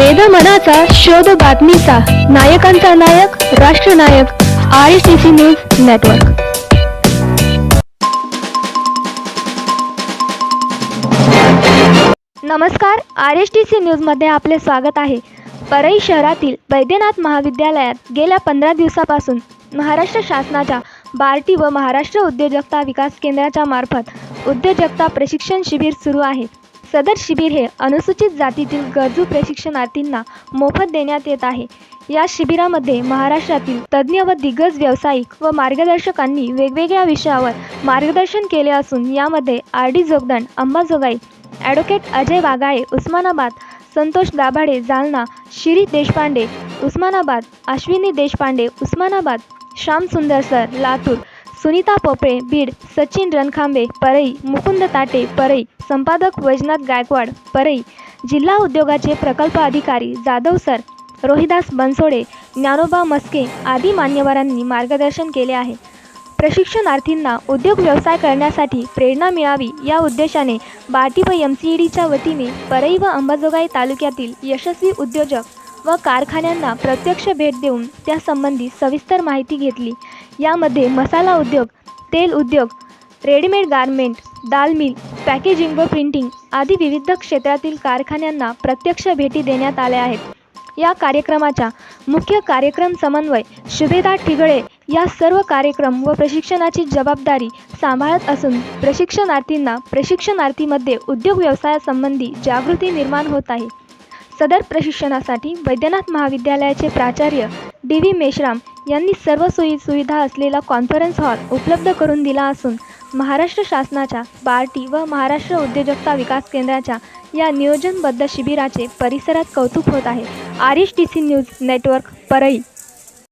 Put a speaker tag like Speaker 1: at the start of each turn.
Speaker 1: वेद मनाचा शोध बातमीचा. नायकांचा नायक राष्ट्रनायक R S T C news network नमस्कार आर एस टी सी न्यूजमध्ये आपले स्वागत आहे. परळी शहरातील वैद्यनाथ महाविद्यालयात गेल्या पंधरा दिवसापासून महाराष्ट्र शासनाच्या बार्टी व महाराष्ट्र उद्योजकता विकास केंद्राच्या मार्फत उद्योजकता प्रशिक्षण शिबिर सुरू आहे. सदर शिबिर हे अनुसूचित जातीतील गरजू प्रशिक्षणार्थींना मोफत देण्यात येत आहे. या शिबिरामध्ये महाराष्ट्रातील तज्ज्ञ व दिग्गज व्यावसायिक व मार्गदर्शकांनी वेगवेगळ्या विषयावर मार्गदर्शन केले असून यामध्ये R D Jogdand Ambajogai advocate Ajay Wagale Osmanabad Santosh Dabhade Jalna Shiri Deshpande Osmanabad Ashwini Deshpande Osmanabad Shyam Sundar sir Latur Sunita Pople Beed Sachin Rankhambe Parai Mukund Tate परई संपादक वैजनाथ गायकवाड परई जिल्हा उद्योगाचे प्रकल्प अधिकारी जाधव सर रोहिदास बनसोडे ज्ञानोबा मस्के आदी मान्यवरांनी मार्गदर्शन केले आहे. प्रशिक्षणार्थींना उद्योग व्यवसाय करण्यासाठी प्रेरणा मिळावी या उद्देशाने बाटी व एम सी ई डीच्या वतीने परई व अंबाजोगाई तालुक्यातील यशस्वी उद्योजक व कारखान्यांना प्रत्यक्ष भेट देऊन त्यासंबंधी सविस्तर माहिती घेतली. यामध्ये मसाला उद्योग तेल उद्योग रेडीमेड गारमेंट दाल मिल पॅकेजिंग व प्रिंटिंग आदी विविध क्षेत्रातील कारखान्यांना प्रत्यक्ष भेटी देण्यात आल्या आहेत. या कार्यक्रमाच्या मुख्य कार्यक्रम समन्वय शुभेदार ठिगळे या सर्व कार्यक्रम व प्रशिक्षणाची जबाबदारी सांभाळत असून प्रशिक्षणार्थींना प्रशिक्षणार्थीमध्ये उद्योग व्यवसायासंबंधी जागृती निर्माण होत आहे. सदर प्रशिक्षणासाठी वैद्यनाथ महाविद्यालयाचे प्राचार्य डी व्ही मेश्राम यांनी सर्व सोयी सुविधा असलेला कॉन्फरन्स हॉल उपलब्ध करून दिला असून महाराष्ट्र शासनाच्या बार्टी व महाराष्ट्र उद्योजकता विकास केंद्राच्या या नियोजनबद्ध शिबिराचे परिसरात कौतुक होत आहे. R S T C news network Parli.